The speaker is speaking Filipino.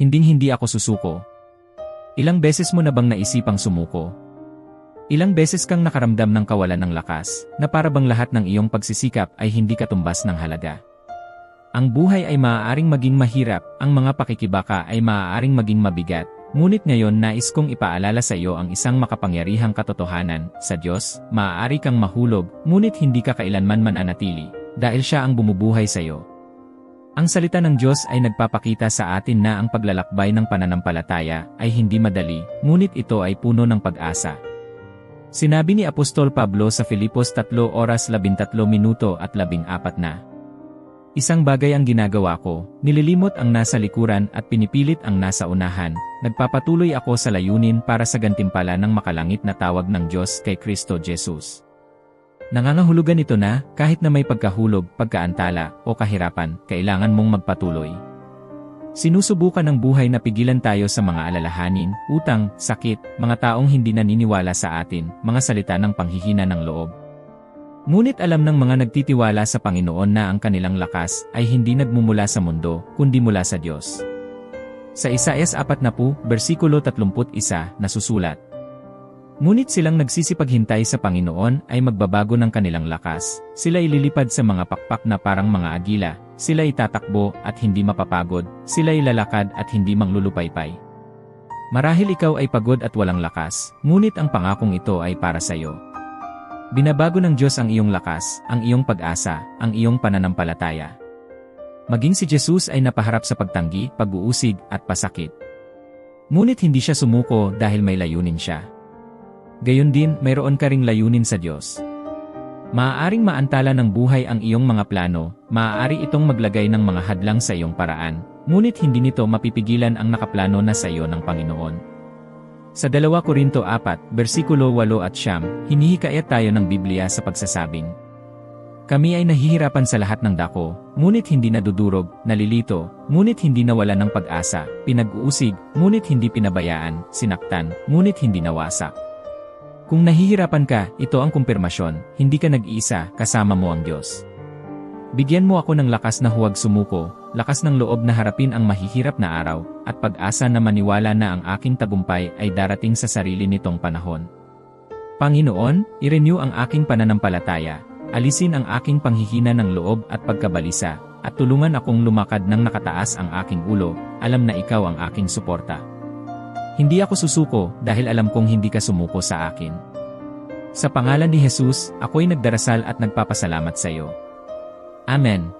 Hinding-hindi ako susuko. Ilang beses mo na bang naisipang sumuko? Ilang beses kang nakaramdam ng kawalan ng lakas, na para bang lahat ng iyong pagsisikap ay hindi katumbas ng halaga. Ang buhay ay maaaring maging mahirap, ang mga pakikibaka ay maaaring maging mabigat, ngunit ngayon nais kong ipaalala sa iyo ang isang makapangyarihang katotohanan, sa Diyos, maaari kang mahulog, ngunit hindi ka kailanman mananatili, dahil siya ang bumubuhay sa iyo. Ang salita ng Diyos ay nagpapakita sa atin na ang paglalakbay ng pananampalataya ay hindi madali, ngunit ito ay puno ng pag-asa. Sinabi ni Apostol Pablo sa Filipos 3 oras 13 minuto at 14 na. Isang bagay ang ginagawa ko, nililimot ang nasa likuran at pinipilit ang nasa unahan, nagpapatuloy ako sa layunin para sa gantimpala ng makalangit na tawag ng Diyos kay Kristo Jesus. Nangangahulugan ito na, kahit na may pagkahulog, pagkaantala, o kahirapan, kailangan mong magpatuloy. Sinusubukan ng buhay na pigilan tayo sa mga alalahanin, utang, sakit, mga taong hindi naniniwala sa atin, mga salita ng panghihina ng loob. Ngunit alam ng mga nagtitiwala sa Panginoon na ang kanilang lakas ay hindi nagmumula sa mundo, kundi mula sa Diyos. Sa Isaias 40, versikulo 31, nasusulat, Ngunit silang nagsisipaghintay sa Panginoon ay magbabago ng kanilang lakas, sila ililipad sa mga pakpak na parang mga agila, sila itatakbo at hindi mapapagod, sila ilalakad at hindi manglulupaypay. Marahil ikaw ay pagod at walang lakas, ngunit ang pangakong ito ay para sa iyo. Binabago ng Diyos ang iyong lakas, ang iyong pag-asa, ang iyong pananampalataya. Maging si Jesus ay napaharap sa pagtanggi, pag-uusig, at pasakit. Ngunit hindi siya sumuko dahil may layunin siya. Gayon din, mayroon ka ring layunin sa Diyos. Maaaring maantala ng buhay ang iyong mga plano, maaari itong maglagay ng mga hadlang sa iyong paraan, ngunit hindi nito mapipigilan ang nakaplano na sa iyo ng Panginoon. Sa 2 Korinto 4, versikulo 8 at 9, hinihikayat tayo ng Biblia sa pagsasabing, Kami ay nahihirapan sa lahat ng dako, ngunit hindi nadudurog, nalilito, ngunit hindi nawala ng pag-asa, pinag-uusig, ngunit hindi pinabayaan, sinaktan, ngunit hindi nawasak. Kung nahihirapan ka, ito ang kumpirmasyon, hindi ka nag-iisa, kasama mo ang Diyos. Bigyan mo ako ng lakas na huwag sumuko, lakas ng loob na harapin ang mahihirap na araw, at pag-asa na maniwala na ang aking tagumpay ay darating sa sarili nitong panahon. Panginoon, i-renew ang aking pananampalataya, alisin ang aking panghihina ng loob at pagkabalisa, at tulungan akong lumakad ng nakataas ang aking ulo, alam na ikaw ang aking suporta. Hindi ako susuko dahil alam kong hindi ka sumuko sa akin. Sa pangalan ni Jesus, ako'y nagdarasal at nagpapasalamat sa iyo. Amen.